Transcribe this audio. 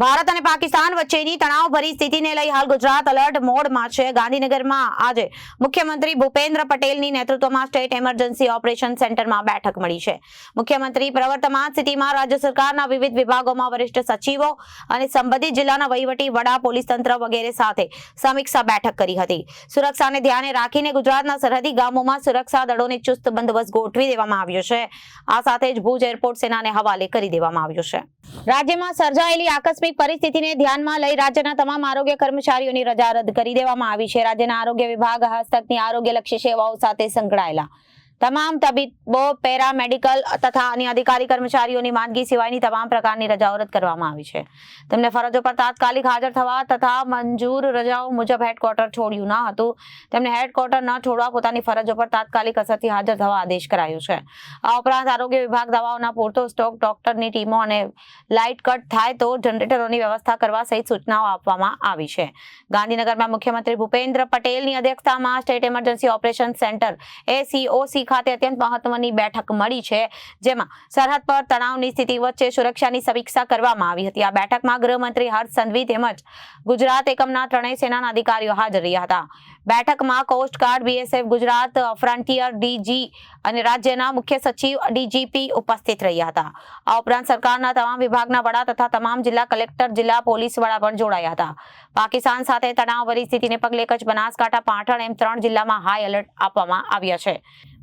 ભારત અને પાકિસ્તાન વચ્ચેની તણાવભરી સ્થિતિને લઈ હાલ ગુજરાત અલર્ટ મોડમાં છે. ગાંધીનગરમાં આજે મુખ્યમંત્રી ભૂપેન્દ્ર પટેલની નેતૃત્વમાં સ્ટેટ એમરજન્સી ઓપરેશન સેન્ટરમાં બેઠક મળી છે. મુખ્યમંત્રી પ્રવર્તમાન સ્થિતિમાં રાજ્ય સરકારના વિવિધ વિભાગોમાં વરિષ્ઠ સચિવો અને સંબંધિત જિલ્લાના વહીવટી વડા, પોલીસ તંત્ર વગેરે સાથે સમીક્ષા બેઠક કરી હતી. સુરક્ષાને ધ્યાને રાખીને ગુજરાતના સરહદી ગામોમાં સુરક્ષા દળોને ચુસ્ત બંદોબસ્ત ગોઠવી દેવામાં આવ્યો છે. આ સાથે જ ભુજ એરપોર્ટ સેનાને હવાલે કરી દેવામાં આવ્યો છે. રાજ્યમાં સર્જાયેલી આકસ્મિક પરિસ્થિતિને ધ્યાનમાં લઈ રાજ્યના તમામ આરોગ્ય કર્મચારીઓની રજા રદ કરી દેવામાં આવી છે. રાજ્યના આરોગ્ય વિભાગ હસ્તકની આરોગ્યલક્ષી સેવાઓ સાથે સંકળાયેલા તમામ તબીબો પેરામેડિકલ તથા અન્ય અધિકારી કર્મચારીઓની માંદગી સિવાયની તમામ પ્રકારની રજાઓ રદ કરવામાં આવી છે. તેમને ફરજો પર તાત્કાલિક હાજર થવા તથા મંજૂર રજાઓ મુજબ હેડક્વાર્ટર છોડ્યું ન હતું. તેમને હેડક્વાર્ટર ન છોડવા પોતાની ફરજો પર તાત્કાલિક અસરથી હાજર થવા આદેશ કરાયો છે. આ ઉપરાંત આરોગ્ય વિભાગ દવાઓના પૂરતો સ્ટોક, ડોક્ટરની ટીમો અને લાઇટ કટ થાય તો જનરેટરોની વ્યવસ્થા કરવા સહિત સૂચનાઓ આપવામાં આવી છે. ગાંધીનગરમાં મુખ્યમંત્રી ભૂપેન્દ્ર પટેલની અધ્યક્ષતામાં state emergency operation centre SEOC ખાતે અત્યંત મહત્વની બેઠક મળી છે, જેમાં સરહદ પર તણાવની સ્થિતિ વચ્ચે સુરક્ષાની સમીક્ષા કરવામાં આવી હતી. આ બેઠકમાં ગૃહમંત્રી હર્ષ સંઘવી તેમજ ગુજરાત એકમના ત્રણેય સેનાના અધિકારીઓ હાજર રહ્યા હતા. બેઠકમાં coastguard BSF Gujarat, frontier DG અને રાજ્યના મુખ્ય સચિવ ડીજીપી ઉપસ્થિત રહ્યા હતા. આ ઉપરાંત સરકારના તમામ વિભાગના વડા તથા તમામ જિલ્લા કલેક્ટર, જિલ્લા પોલીસ વડા પણ જોડાયા હતા. પાકિસ્તાન સાથે તણાવભરી સ્થિતિને પગલે કચ્છ બનાસકાંઠા, પાટણ એમ ત્રણ જિલ્લામાં હાઈ એલર્ટ આપવામાં આવ્યા છે.